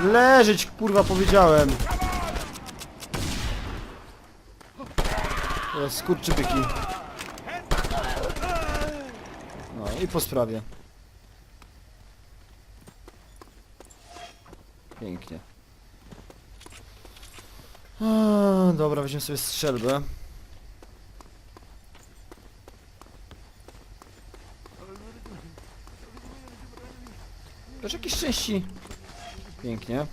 Leżeć, kurwa, powiedziałem. O, Skurczybyki. No i po sprawie. Pięknie. Dobra, weźmiemy sobie strzelbę. Też jakieś części. Pięknie.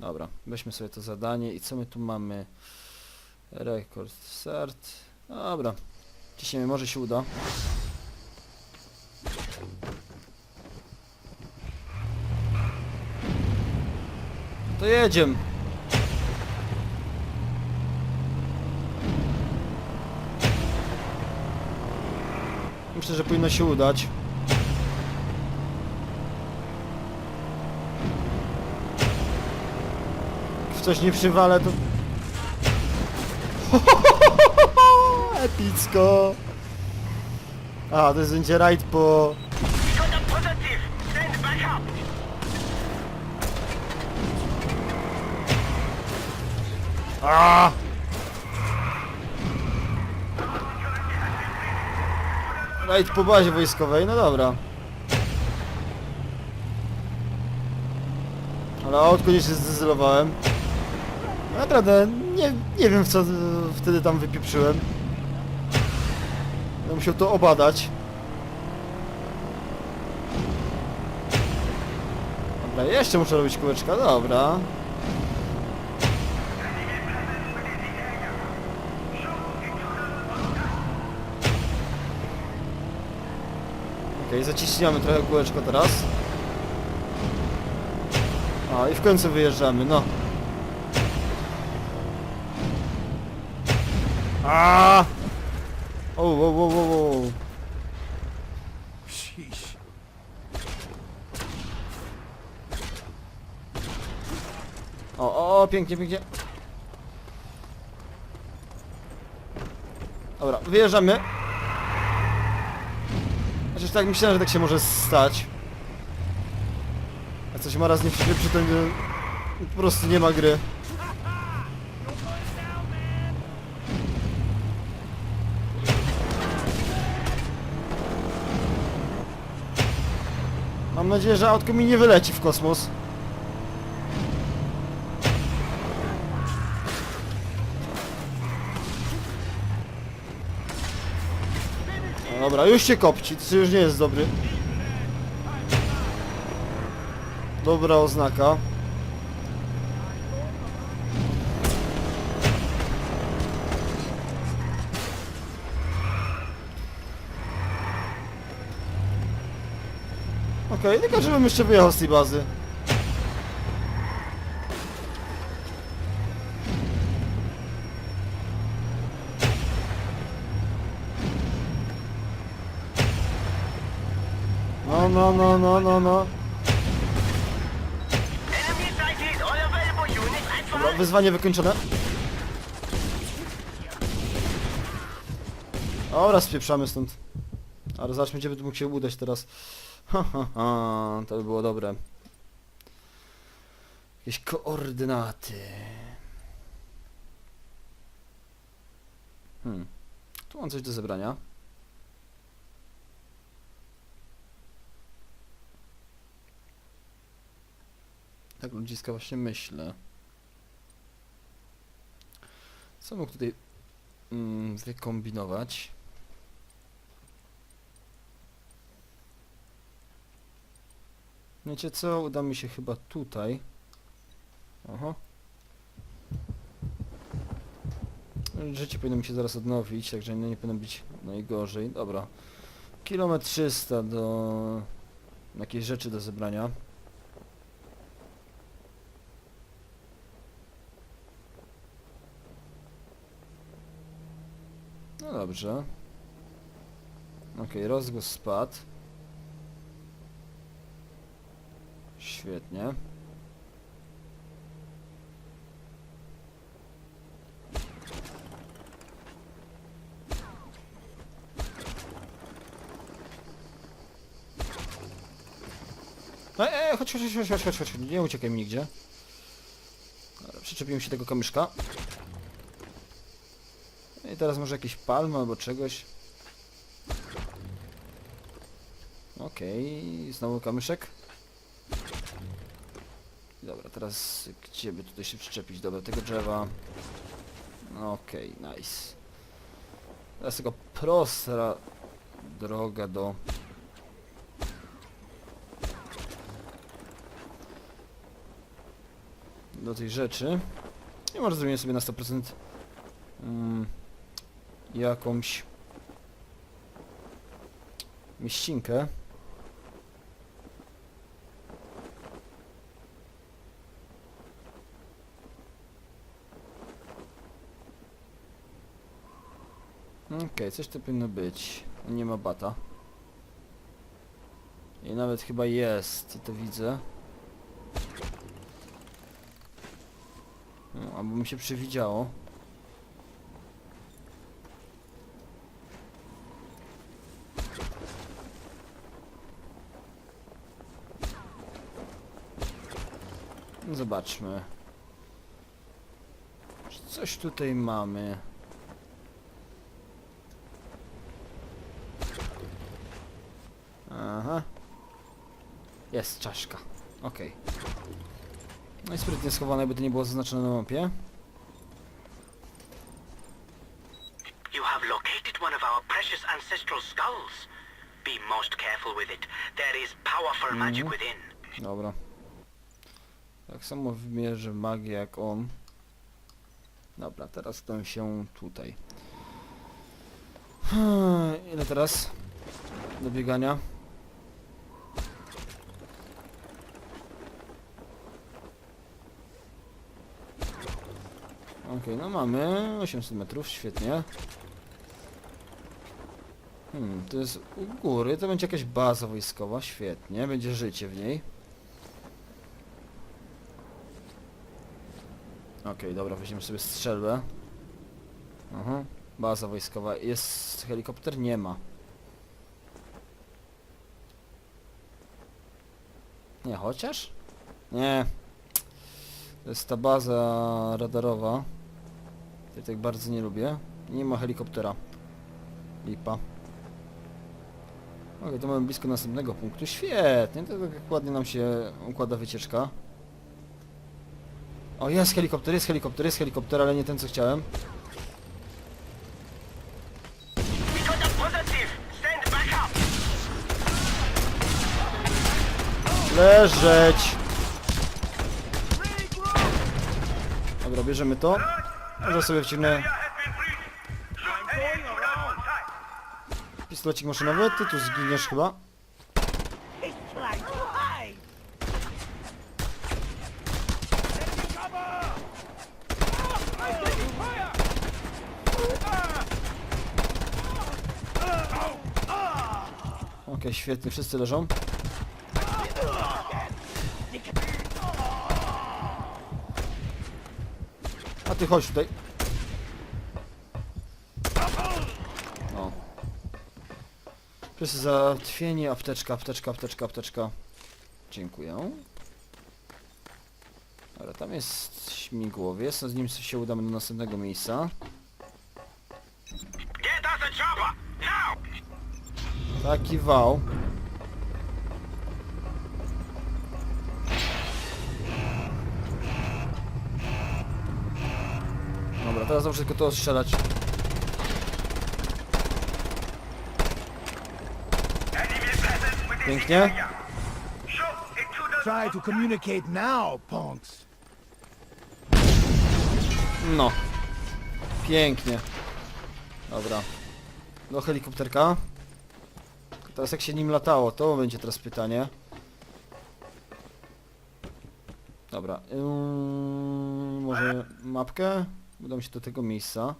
Dobra, weźmy sobie to zadanie i co my tu mamy? Rekord start. Dobra. Ciśniemy, może się uda. To jedziemy. Myślę, że powinno się udać. Jak w coś nie przywalę, to... Epicko! A, to jest będzie rajd po... A! Rajd po bazie wojskowej, no dobra. Ale autko nie się zdezylowałem. Naprawdę, nie, nie wiem co wtedy tam wypieprzyłem. Będę musiał to obadać. Dobra, jeszcze muszę robić kółeczka, dobra. Okej, zaciśniamy trochę kółeczko teraz. A i w końcu wyjeżdżamy, no. A! O, o, o, o, o. Sheesh. O, o, o, pięknie, pięknie. Dobra, wyjeżdżamy. Chociaż tak myślałem, że tak się może stać. A coś ma raz nie przy to nie, po prostu nie ma gry. Nadzieję, że autko mi nie wyleci w kosmos. No dobra, już się kopci, to już nie jest dobry. Dobra oznaka. Okej, tylko żebym jeszcze wyjechał z tej bazy. No, no, no, no, no, no. Dobra, wyzwanie wykończone. Dobra, spieprzamy stąd. Ale zobaczmy, gdzie by mógł się udać teraz. Ha, ha, ha, to by było dobre. Jakieś koordynaty. Hmm. Tu mam coś do zebrania. Tak ludziska właśnie myślę. Co mógł tutaj mm, wykombinować? Wiecie co? Uda mi się chyba tutaj. Oho. Życie powinno mi się zaraz odnowić, także nie, nie powinno być najgorzej. Dobra. Kilometr 300 do... Jakieś rzeczy do zebrania. No dobrze. Okej, rozgłos spadł. Świetnie. E, e, chodź, chodź, chodź, chodź, chodź, chodź, nie uciekaj mi nigdzie. Dobra, przyczepiłem się tego kamyszka. I teraz może jakieś palmy albo czegoś. Okej, znowu kamyszek. Teraz gdzie by tutaj się przyczepić? Dobra, tego drzewa. Okej, nice. Teraz tylko prosta droga do... do tej rzeczy. I może zrobimy sobie na 100% mm, jakąś mieścinkę. Okej, coś tu powinno być. Nie ma bata. I nawet chyba jest, to widzę. No, albo mi się przewidziało. No, Zobaczmy. Coś tutaj mamy? Aha. Jest czaszka. Okej. No i sprytnie schowane, by to nie było zaznaczone na mapie. You have located one of our precious ancestral skulls. Be most careful with it. There is powerful magic Mhm. within. Dobra. Tak samo wymierzę magię jak on. Dobra, teraz dam się tutaj. Hmm, Ile teraz? Do biegania. Okej, no mamy 800 metrów, świetnie. Hmm, to jest u góry, to będzie jakaś baza wojskowa, świetnie, będzie życie w niej. Okej, dobra, weźmiemy sobie strzelbę. Aha, baza wojskowa. Jest helikopter? Nie ma. Nie, chociaż? Nie. To jest ta baza radarowa. Tej tak bardzo nie lubię. Nie ma helikoptera. Lipa. Okej, to mamy blisko następnego punktu. Świetnie, to tak ładnie nam się układa wycieczka. O, jest helikopter, jest helikopter, jest helikopter, ale nie ten co chciałem. Leżeć! Dobra, bierzemy to. Może sobie wciągnę pistolecik maszynowy. Ty tu zginiesz chyba. Okej, świetnie, wszyscy leżą. Ty chodź tutaj. O. Wszyscy załatwieni, apteczka, apteczka, apteczka, apteczka. Dziękuję. Ale tam jest śmigłowiec, no z nim się udamy do następnego miejsca. Taki wał. Dobra, teraz muszę tylko to strzelać. Pięknie. Try to communicate now, punks. No. Pięknie. Dobra. Do helikopterka. Teraz jak się nim latało, to będzie teraz pytanie. Dobra. Yy, może mapkę? Udam się do tego miejsca.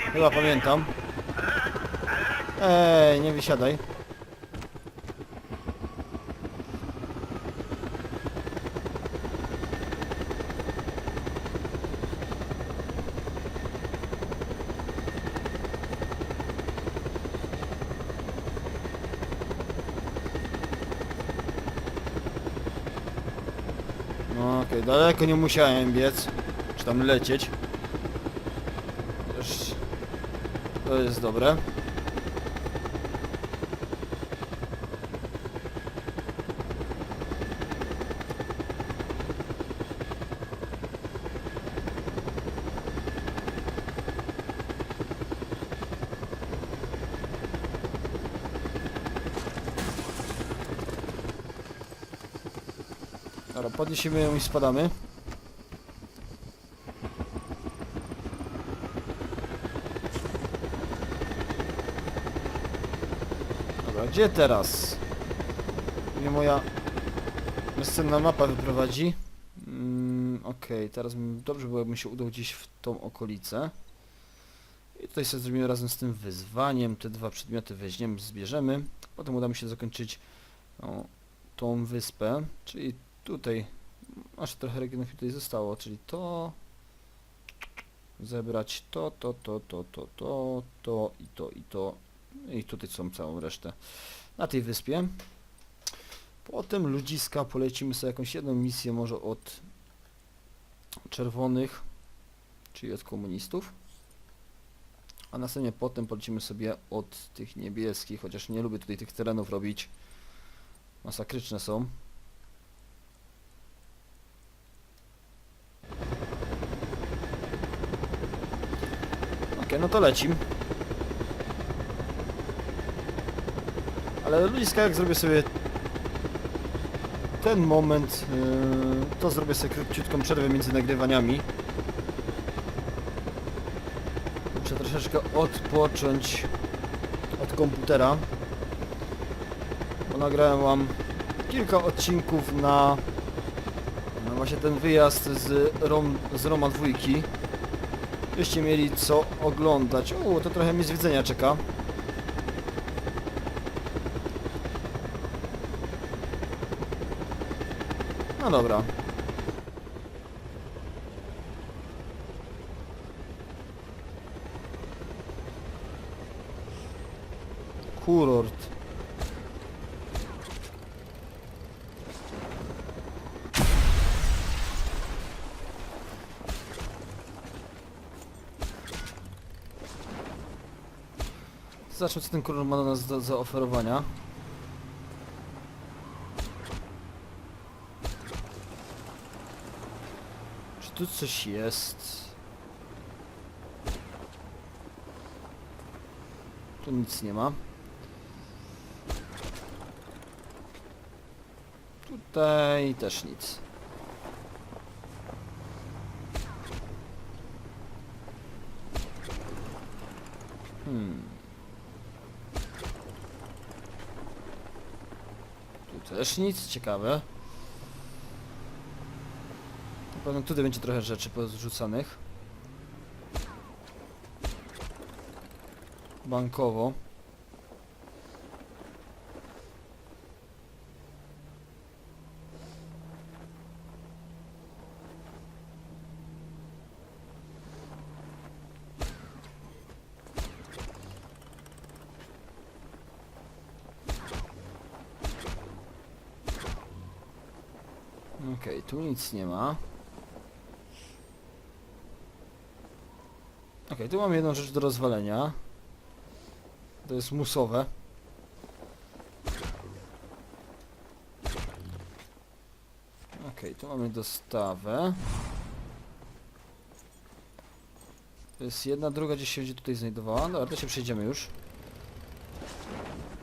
Chyba pamiętam. Ej, nie wysiadaj. Okej, daleko nie musiałem biec, czy tam lecieć. To jest dobre. Dobra, podniesiemy ją i spadamy. Dobra, gdzie teraz? Mnie moja bezcenna mapa wyprowadzi. Mm, Okej, teraz bym, dobrze było, jakbym się udał gdzieś w tą okolicę. I tutaj sobie zrobimy razem z tym wyzwaniem. Te dwa przedmioty weźmiemy, zbierzemy. Potem uda mi się zakończyć o, tą wyspę, czyli tutaj aż trochę regionów tutaj zostało, czyli to zebrać to, to, to, to, to, to, to i to i to i tutaj są całą resztę na tej wyspie. Potem ludziska polecimy sobie jakąś jedną misję może od czerwonych, czyli od komunistów. A następnie potem polecimy sobie od tych niebieskich, chociaż nie lubię tutaj tych terenów robić. Masakryczne są. No to lecim. Ale ludziska jak zrobię sobie ten moment, yy, to zrobię sobie króciutką przerwę między nagrywaniami. Muszę troszeczkę odpocząć od komputera. Bo nagrałem wam kilka odcinków na, na właśnie ten wyjazd z, Rom, z Roma dwójki. Byście mieli co oglądać. O, to trochę mi zwiedzenia czeka. No dobra. Kurort. Zacznę co ten kurort ma do nas do zaoferowania. Czy tu coś jest? Tu nic nie ma. Tutaj też nic. Hmm. Też nic, ciekawe. Na pewno tutaj będzie trochę rzeczy pozrzucanych. Bankowo. Okej, tu nic nie ma. Okej, tu mam jedną rzecz do rozwalenia. To jest musowe. Okej, tu mamy dostawę. To jest jedna, druga gdzieś się będzie tutaj znajdowała. Dobra, to się przejdziemy już.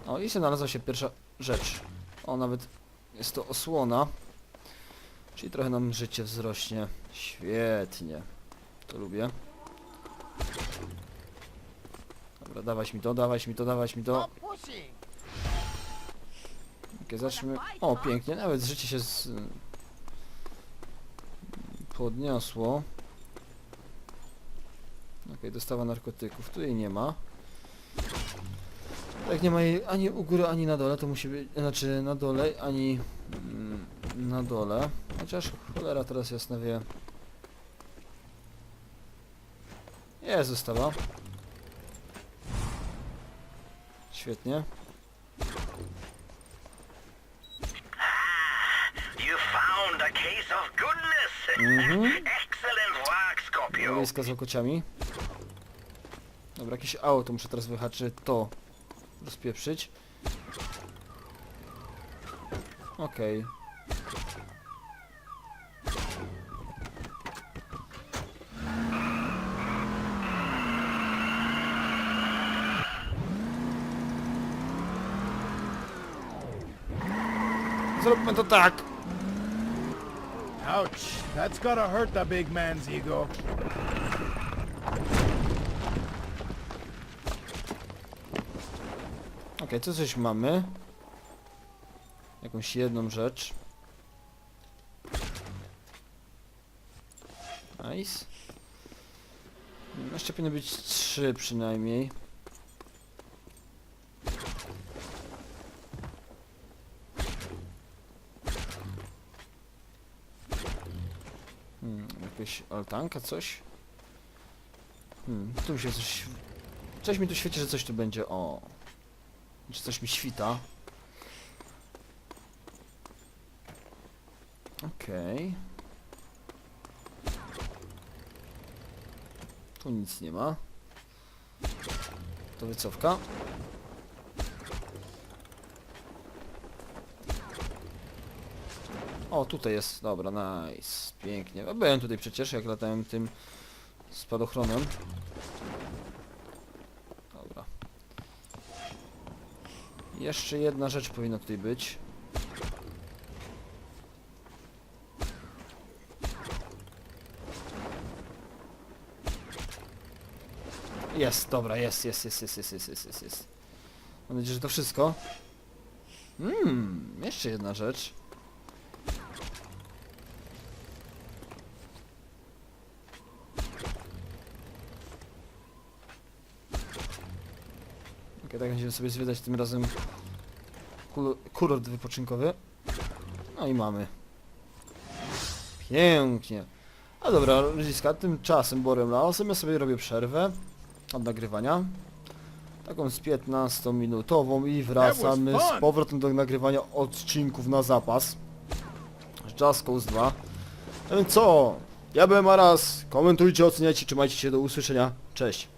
O, i się znalazła się pierwsza rzecz. O, nawet jest to osłona. Czyli trochę nam życie wzrośnie. Świetnie. To lubię. Dobra, dawać mi to, dawać mi to, dawać mi to. Okej, zacznijmy. O, pięknie, nawet życie się z... podniosło. Okej, dostawa narkotyków. Tu jej nie ma. Jak nie ma jej ani u góry, ani na dole, to musi być... Znaczy na dole, ani mm, na dole. Chociaż cholera teraz jasno wie. Jest zostawa. Świetnie. Mhm. Wojska z okociami. Dobra, jakieś auto muszę teraz wyhaczyć, to rozpieprzyć. Okej. Zróbmy to tak! Ouch. That's gotta hurt the big man's ego. Okej, tu coś mamy. Jakąś jedną rzecz. Nice. Mm, Jeszcze powinny być trzy przynajmniej. Hmm, jakaś altanka, coś? Hmm, tu się coś... Coś mi tu świeci, że coś tu będzie, o. Czy coś mi świta? Okej. Tu nic nie ma. To wycofka. O, tutaj jest. Dobra, nice. Pięknie. A Byłem tutaj przecież, jak latałem tym spadochronem. Dobra. Jeszcze jedna rzecz powinna tutaj być. Jest, dobra, jest, jest, jest, jest, jest, jest, jest, jest, jest. Mam nadzieję, że to wszystko. Mmm, jeszcze jedna rzecz. Okej, tak będziemy sobie zwiedzać tym razem kurort wypoczynkowy. No i mamy. Pięknie. A dobra, ludziska, tymczasem Borem Laosem ja sobie robię przerwę od nagrywania. Taką z 15 minutową i wracamy z powrotem do nagrywania odcinków na zapas. Z Just Cause 2. No więc co? Ja byłem Aras. Komentujcie, oceniajcie, trzymajcie się do usłyszenia. Cześć.